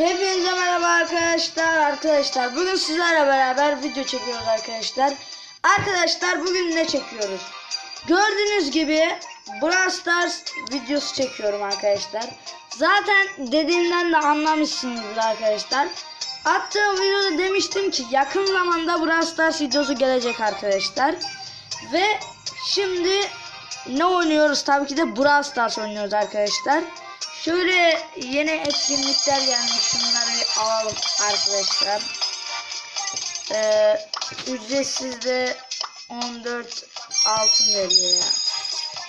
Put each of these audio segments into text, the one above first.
Hepinize merhaba arkadaşlar. Arkadaşlar bugün sizlerle beraber video çekiyoruz arkadaşlar. Arkadaşlar bugün ne çekiyoruz? Gördüğünüz gibi Brawl Stars videosu çekiyorum arkadaşlar. Zaten dediğimden de anlamışsınızdır arkadaşlar. Attığım videoda demiştim ki yakın zamanda Brawl Stars videosu gelecek arkadaşlar. Ve şimdi ne oynuyoruz? Tabii ki de Brawl Stars oynuyoruz arkadaşlar. Şöyle yeni etkinlikler gelmiş. Şunları alalım arkadaşlar. Ee, ücretsiz de 14 altın veriyor ya.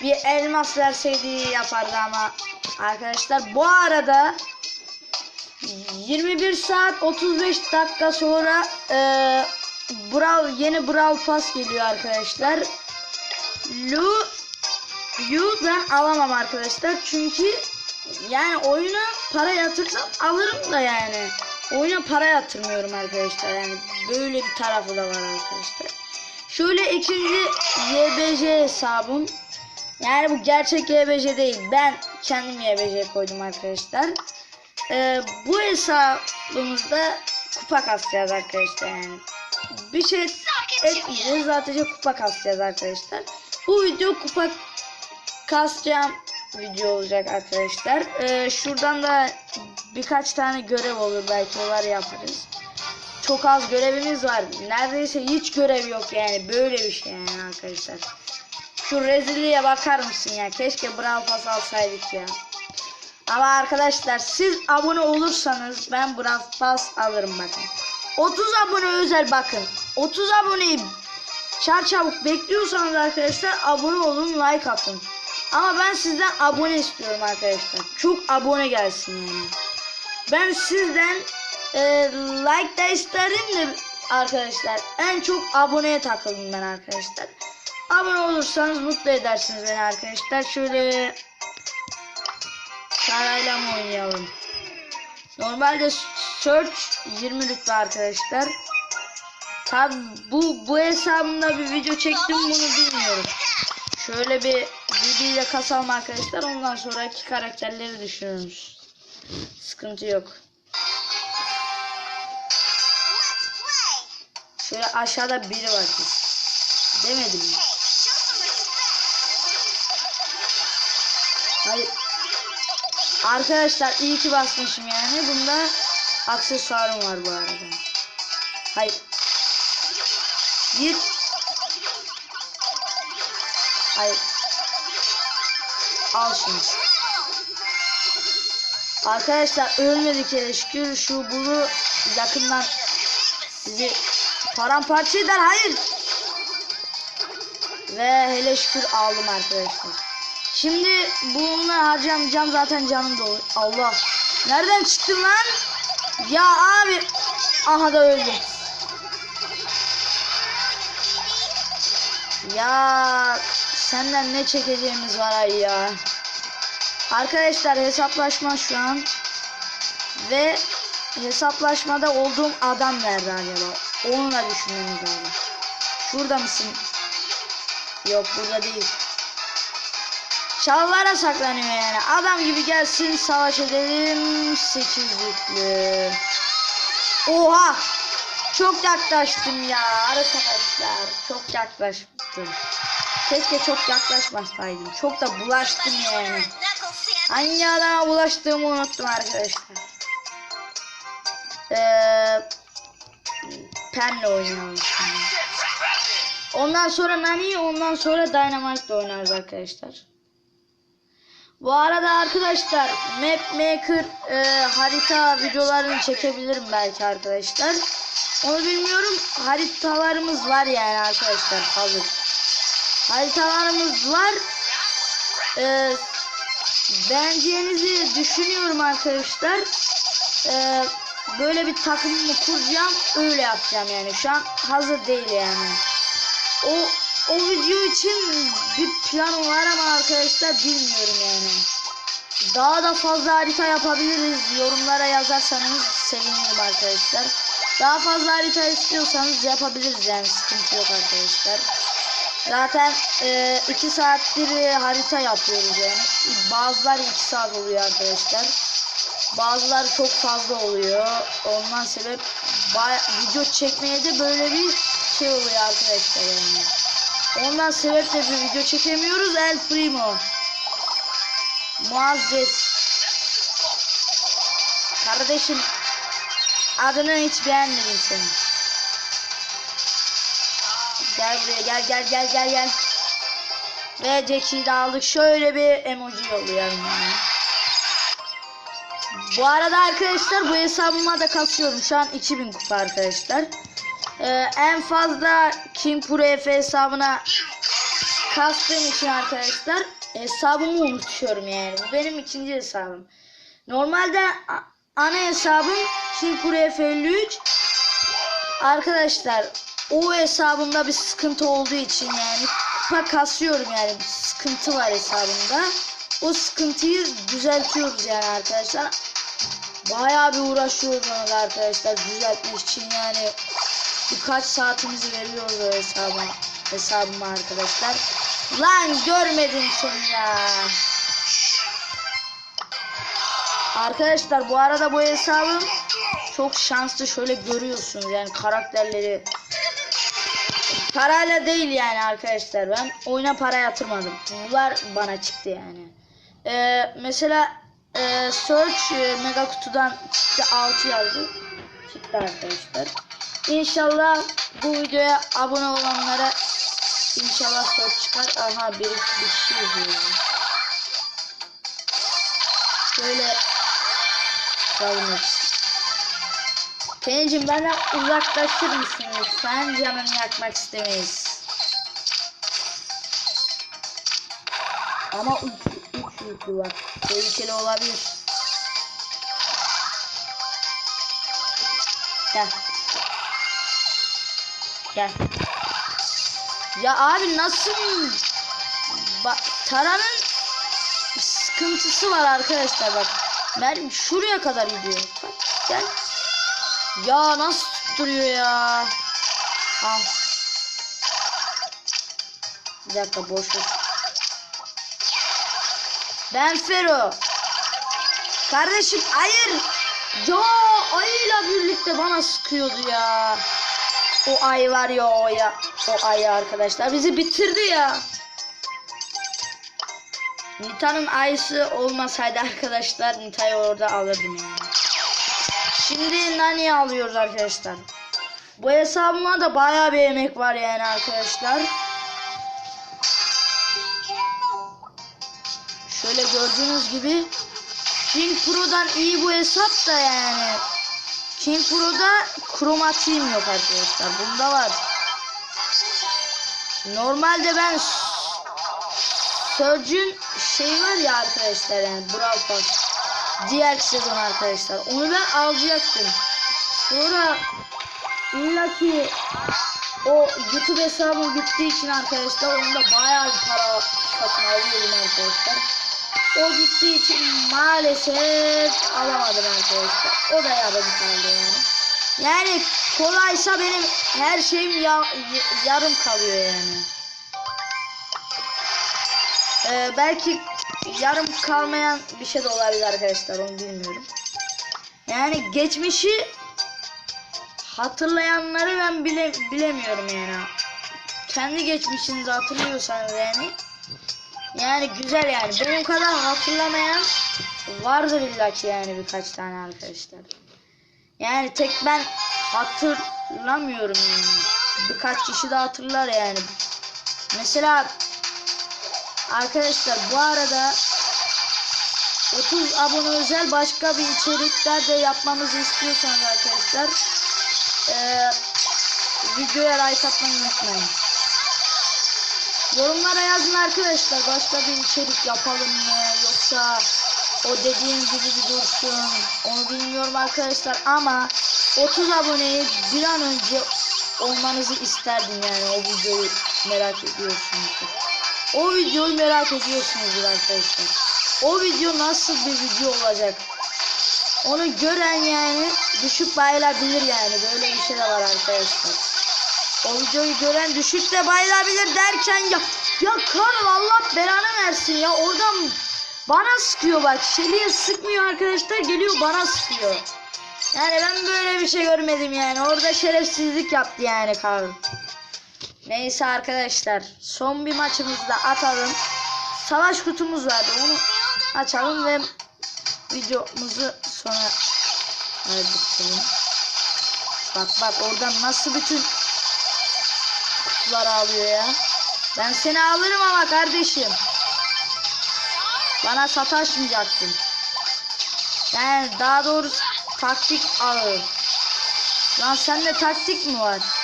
Bir elmas verseydi yapardı ama arkadaşlar bu arada 21 saat 35 dakika sonra e, Brawl, yeni Brawl Pass geliyor arkadaşlar. Lu Yu ben alamam arkadaşlar çünkü yani oyuna para yatırsam alırım da yani. Oyuna para yatırmıyorum arkadaşlar yani böyle bir tarafı da var arkadaşlar. Şöyle ikinci YBJ hesabım. Yani bu gerçek YBJ değil. Ben kendim YBJ koydum arkadaşlar. Ee, bu hesabımızda kupa kasacağız arkadaşlar yani. Bir şey etmeyeceğiz. Sadece kupa kasacağız arkadaşlar. Bu video kupa kasacağım video olacak arkadaşlar. Ee, şuradan da birkaç tane görev olur belki onlar yaparız. Çok az görevimiz var. Neredeyse hiç görev yok yani. Böyle bir şey yani arkadaşlar. Şu rezilliğe bakar mısın ya? Keşke Brawl Pass alsaydık ya. Ama arkadaşlar siz abone olursanız ben Brawl Pass alırım bakın. 30 abone özel bakın. 30 aboneyi çar çabuk bekliyorsanız arkadaşlar abone olun like atın. Ama ben sizden abone istiyorum arkadaşlar. Çok abone gelsin yani. Ben sizden e, like da isterim de arkadaşlar. En çok aboneye takıldım ben arkadaşlar. Abone olursanız mutlu edersiniz beni arkadaşlar. Şöyle Sarayla mı oynayalım? Normalde search 20 rütbe arkadaşlar. Tabi bu bu hesabımda bir video çektim bunu bilmiyorum. Şöyle bir ile kasalım arkadaşlar. Ondan sonraki karakterleri düşünürüz. Sıkıntı yok. Şöyle aşağıda biri var. Demedim mi? Hayır. Arkadaşlar iyi ki basmışım yani. Bunda aksesuarım var bu arada. Hayır. Git. Hayır. Al şunu. Arkadaşlar ölmedik hele şükür şu bunu yakından sizi paramparça eder. Hayır. Ve hele şükür aldım arkadaşlar. Şimdi bununla harcamayacağım zaten canım dolu. Allah. Nereden çıktın lan? Ya abi. Aha da öldüm. Ya senden ne çekeceğimiz var ay ya. Arkadaşlar hesaplaşma şu an. Ve hesaplaşmada olduğum adam nerede acaba? Onu da düşünmemiz lazım. Şurada mısın? Yok burada değil. Çalılara saklanıyor yani. Adam gibi gelsin savaş edelim. Sekizlikli. Oha! Çok yaklaştım ya arkadaşlar. Çok yaklaştım. Keşke çok yaklaşmasaydım. Çok da bulaştım yani. Hangi adama bulaştığımı unuttum arkadaşlar. Ee, Pen'le oynayalım. Ondan sonra Nani, ondan sonra Dynamite oynarız arkadaşlar. Bu arada arkadaşlar Map Maker e, harita videolarını çekebilirim belki arkadaşlar. Onu bilmiyorum. Haritalarımız var yani arkadaşlar hazır. Haritalarımız var. E, beğeneceğinizi düşünüyorum arkadaşlar. E, böyle bir takımımı kuracağım. Öyle yapacağım yani. Şu an hazır değil yani. O o video için bir plan var ama arkadaşlar bilmiyorum yani. Daha da fazla harita yapabiliriz. Yorumlara yazarsanız sevinirim arkadaşlar. Daha fazla harita istiyorsanız yapabiliriz yani sıkıntı yok arkadaşlar. Zaten 2 e, saattir harita yapıyoruz yani. Bazıları 2 saat oluyor arkadaşlar. Bazıları çok fazla oluyor. Ondan sebep video çekmeye de böyle bir şey oluyor arkadaşlar yani. Ondan sebep de bir video çekemiyoruz. El Primo. Muazzez. Kardeşim adını hiç beğenmedim senin. Gel buraya gel gel gel gel gel. Ve Jackie'yi de aldık. Şöyle bir emoji yollayalım yani. Bu arada arkadaşlar bu hesabıma da kasıyorum. Şu an 2000 kupa arkadaşlar. Ee, en fazla King Pro Efe hesabına kastığım için arkadaşlar hesabımı unutuyorum yani. Bu benim ikinci hesabım. Normalde ana hesabım King Pro Efe 53. Arkadaşlar o hesabımda bir sıkıntı olduğu için yani kupa kasıyorum yani bir sıkıntı var hesabımda. O sıkıntıyı düzeltiyoruz yani arkadaşlar. Bayağı bir uğraşıyoruz ona da arkadaşlar düzeltmek için yani birkaç saatimizi veriyoruz o hesaba hesabıma arkadaşlar. Lan görmedim seni ya. Arkadaşlar bu arada bu hesabım çok şanslı şöyle görüyorsunuz yani karakterleri parayla değil yani arkadaşlar. Ben oyuna para yatırmadım. Bunlar bana çıktı yani. Ee, mesela e, search e, mega kutudan çıktı 6 yazdı çıktı arkadaşlar. İnşallah bu videoya abone olanlara inşallah search çıkar. Aha bir, bir kişi izliyor şöyle kalmak Pencim benden uzaklaşır mısın lütfen? Canını yakmak istemeyiz. Ama üç, üç yüklü var. Tehlikeli olabilir. Gel. Gel. Ya abi nasıl? Bak Tara'nın sıkıntısı var arkadaşlar bak. Ben şuraya kadar gidiyor. Bak gel. Ya nasıl tutturuyor ya? Al. Bir dakika boş ver. Ben Fero. Kardeşim hayır. Ya ayıyla birlikte bana sıkıyordu ya. O ay var ya o ya. O ay arkadaşlar bizi bitirdi ya. Nita'nın ayısı olmasaydı arkadaşlar Nita'yı orada alırdım yani. Şimdi Nani'yi alıyoruz arkadaşlar. Bu hesabıma da bayağı bir emek var yani arkadaşlar. Şöyle gördüğünüz gibi King Pro'dan iyi bu hesap da yani. King Pro'da kromatiğim yok arkadaşlar. Bunda var. Normalde ben Surge'ün şey var ya arkadaşlar yani Brawl Pass. Diğer sezon arkadaşlar. Onu ben alacaktım. Sonra illa ki o YouTube hesabım gittiği için arkadaşlar onda bayağı bir para satın alıyordum arkadaşlar. O gittiği için maalesef alamadım arkadaşlar. O da yarım kaldı yani. Yani kolaysa benim her şeyim ya, yarım kalıyor yani. Ee, belki yarım kalmayan bir şey de olabilir arkadaşlar onu bilmiyorum. Yani geçmişi hatırlayanları ben bile bilemiyorum yani. Kendi geçmişinizi hatırlıyorsanız yani yani güzel yani. Benim kadar hatırlamayan vardır illaki yani birkaç tane arkadaşlar. Yani tek ben hatırlamıyorum yani. Birkaç kişi de hatırlar yani. Mesela arkadaşlar bu arada 30 abone özel başka bir içerikler de yapmamızı istiyorsanız arkadaşlar eee videoya like atmayı unutmayın. Yorumlara yazın arkadaşlar başka bir içerik yapalım mı yoksa o dediğim gibi bir dursun onu bilmiyorum arkadaşlar ama 30 aboneyi bir an önce olmanızı isterdim yani o videoyu merak ediyorsunuzdur. O videoyu merak ediyorsunuzdur arkadaşlar. O video nasıl bir video olacak? Onu gören yani düşük bayılabilir yani böyle bir şey de var arkadaşlar. O videoyu gören düşük de bayılabilir derken ya ya Karl Allah belanı versin ya oradan Bana sıkıyor bak. Şeli'ye sıkmıyor arkadaşlar. Geliyor bana sıkıyor. Yani ben böyle bir şey görmedim yani. Orada şerefsizlik yaptı yani Karl. Neyse arkadaşlar. Son bir maçımızı da atalım. Savaş kutumuz vardı. Onu açalım ve videomuzu sona erdirelim. Bak bak oradan nasıl bütün kutuları alıyor ya. Ben seni alırım ama kardeşim. Bana sataşmayacaktın. Yani daha doğrusu taktik alır. Lan sende taktik mi var?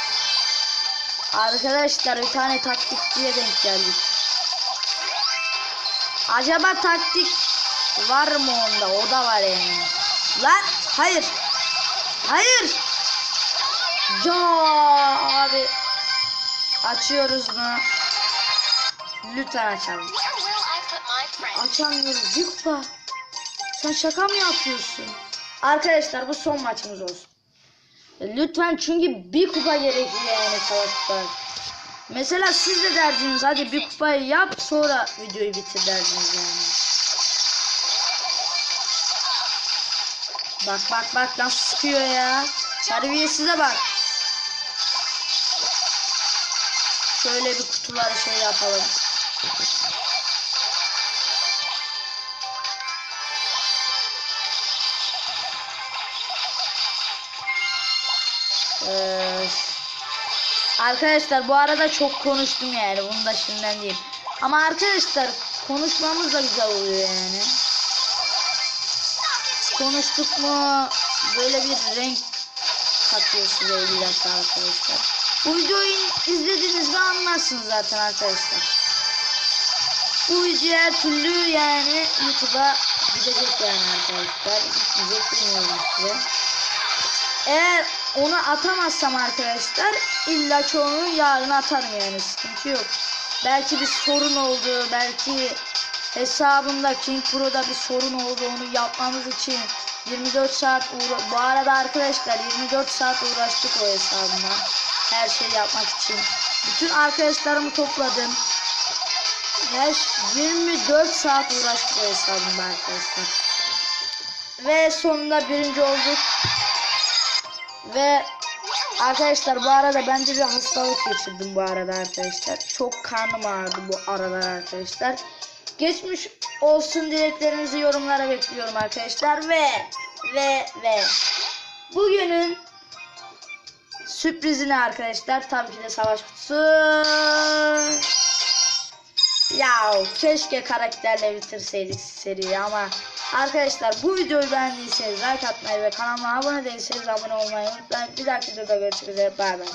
Arkadaşlar bir tane taktikçiye denk geldik. Acaba taktik var mı onda? O da var yani. Lan hayır. Hayır. Ya abi. Açıyoruz mu? Lütfen açalım. Açamıyoruz. Kupa. Sen şaka mı yapıyorsun? Arkadaşlar bu son maçımız olsun. Lütfen çünkü bir kupa gerekiyor yani savaşlar. Mesela siz de derdiniz hadi bir kupayı yap sonra videoyu bitir derdiniz yani. Bak bak bak nasıl sıkıyor ya. Terbiyesize bak. Şöyle bir kutuları şey yapalım. Ee, arkadaşlar bu arada çok konuştum yani bunu da şimdiden diyeyim. Ama arkadaşlar konuşmamız da güzel oluyor yani. Konuştuk mu böyle bir renk katıyor size arkadaşlar. Bu videoyu izlediniz mi anlarsınız zaten arkadaşlar. Bu video her türlü yani YouTube'a gidecek yani arkadaşlar. Gitmeyecek bilmiyorum size. Eğer onu atamazsam arkadaşlar illa onu yarın atarım yani sıkıntı yok. Belki bir sorun oldu, belki hesabımda King Pro'da bir sorun oldu onu yapmamız için 24 saat uğra bu arada arkadaşlar 24 saat uğraştık o hesabıma her şeyi yapmak için. Bütün arkadaşlarımı topladım. Her 24 saat uğraştık o hesabımda arkadaşlar. Ve sonunda birinci olduk. Ve arkadaşlar bu arada ben de bir hastalık geçirdim bu arada arkadaşlar. Çok karnım ağrıdı bu aralar arkadaşlar. Geçmiş olsun dileklerinizi yorumlara bekliyorum arkadaşlar. Ve ve ve bugünün sürprizini arkadaşlar tabii ki de savaş kutusu. Ya keşke karakterle bitirseydik seriyi ama arkadaşlar bu videoyu beğendiyseniz like atmayı ve kanalıma abone değilseniz abone olmayı unutmayın. Bir dahaki videoda görüşmek üzere. Bay bay.